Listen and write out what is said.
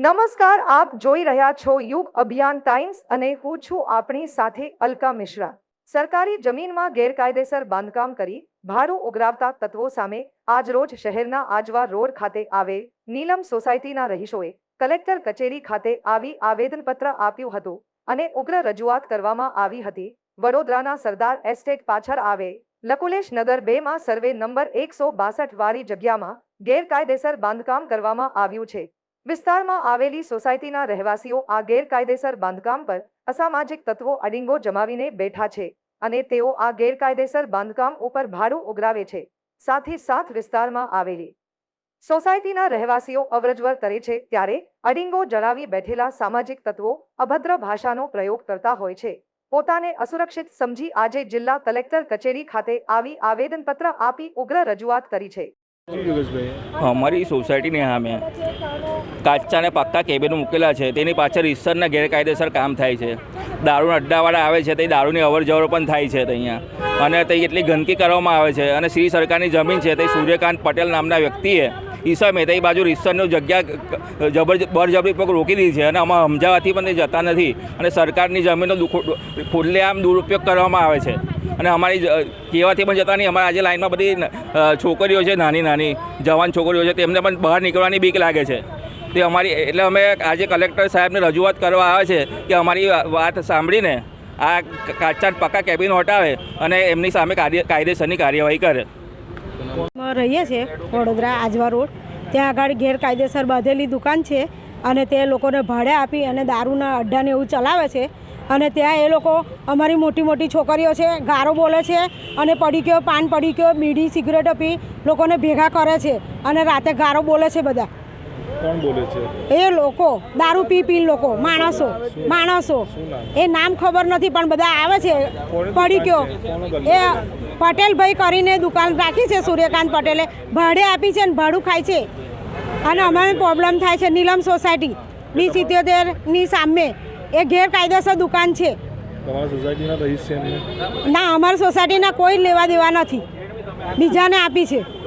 નમસ્કાર, આપ જોઈ રહ્યા છો યુગ અભિયાન ટાઈમ્સ અને હું છું આપણી સાથે અલકા મિશ્રા. સરકારી જમીનમાં ગેરકાયદેસર બાંધકામ કરી ભાડું ઉઘરાવતા તત્વો સામે આજરોજ શહેરના આજવા રોડ ખાતે આવે નીલમ સોસાયટીના રહીશોએ કલેક્ટર કચેરી ખાતે આવી આવેદનપત્ર આપ્યું હતું અને ઉગ્ર રજૂઆત કરવામાં આવી હતી. વડોદરાના સરદાર એસ્ટેટ પાછળ આવે લકુલેશ નગર બે માં સર્વે નંબર એકસો બાસઠ વાળી જગ્યામાં ગેરકાયદેસર બાંધકામ કરવામાં આવ્યું છે. વિસ્તારમાં આવેલી સોસાયટીના રહેવાસીઓ આ ગેરકાયદેસર બાંધકામ પર અસામાજિક તત્વો અડિંગો જમાવીને બેઠા છે અને તેઓ આ ગેરકાયદેસર બાંધકામ ઉપર ભાડું ઉઘરાવે છે સાથે સાથ વિસ્તારમાં આવેલી. સોસાયટીના રહેવાસીઓ અવરજવર કરે છે ત્યારે અડિંગો જણાવી બેઠેલા સામાજિક તત્વો અભદ્ર ભાષાનો પ્રયોગ કરતા હોય છે. પોતાને અસુરક્ષિત સમજી આજે જિલ્લા કલેક્ટર કચેરી ખાતે આવી આવેદનપત્ર આપી ઉગ્ર રજૂઆત કરી છે. અમારી સોસાયટીની સામે કાચા અને પાક્કા કેબિન મૂકેલા છે. તેની પાછળ ઈસરના ગેરકાયદેસર કામ થાય છે. દારૂના અડ્ડાવાળા આવે છે, તે દારૂની અવર જવર પણ થાય છે અહીંયા. અને તે એટલી ગંદકી કરવામાં આવે છે. અને શ્રી સરકારની જમીન છે, તે સૂર્યકાંત પટેલ નામના વ્યક્તિએ ઈસમે તે બાજુ રિસર્ચનું જગ્યા જબર બળજબરી પર રોકી દીધી છે. અને આમાં સમજાવવાથી પણ તે જતા નથી. અને સરકારની જમીનનો ખુલ્લેઆમ દુરુપયોગ કરવામાં આવે છે. અને અમારી કહેવાથી પણ જતા નહીં. અમારે આજે લાઈનમાં બધી છોકરીઓ છે નાની નાની જવાન છોકરીઓ છે, તેમને પણ બહાર નીકળવાની બીક લાગે છે. તે અમારી એટલે અમે આજે કલેક્ટર સાહેબને રજૂઆત કરવા આવે છે કે અમારી વાત સાંભળીને આ કાચા પક્કા કેબિન હટાવે અને એમની સામે કાયદેસરની કાર્યવાહી કરે. રહીએ છીએ વડોદરા આજવા રોડ. ત્યાં આગળ ગેરકાયદેસર બાંધેલી દુકાન છે અને તે લોકોને ભાડે આપી અને દારૂના અડ્ડાને એવું ચલાવે છે. અને ત્યાં એ લોકો અમારી મોટી મોટી છોકરીઓ છે, ગારો બોલે છે અને પડીક્યો પાન પડીક્યો બીડી, સિગરેટ પી લોકોને ભેગા કરે છે અને રાતે ગારો બોલે છે બધા. કોણ બોલે છે? એ લોકો દારૂ પી પી લોકો માણસો માણસો. એ નામ ખબર નથી પણ બધા આવે છે. પડી ગયો. એ પટેલભાઈ કરીને દુકાન રાખી છે સૂર્યકાંત પટેલે. ભાડે આપી છે ને ભાડું ખાય છે. અને અમારે પ્રોબ્લેમ થાય છે નીલમ સોસાયટી. બી સિત્યોતેરની સામે. એ ગેરકાયદેસર દુકાન છે. ના અમારી સોસાયટીના કોઈ લેવા દેવા નથી. બીજાને આપી છે.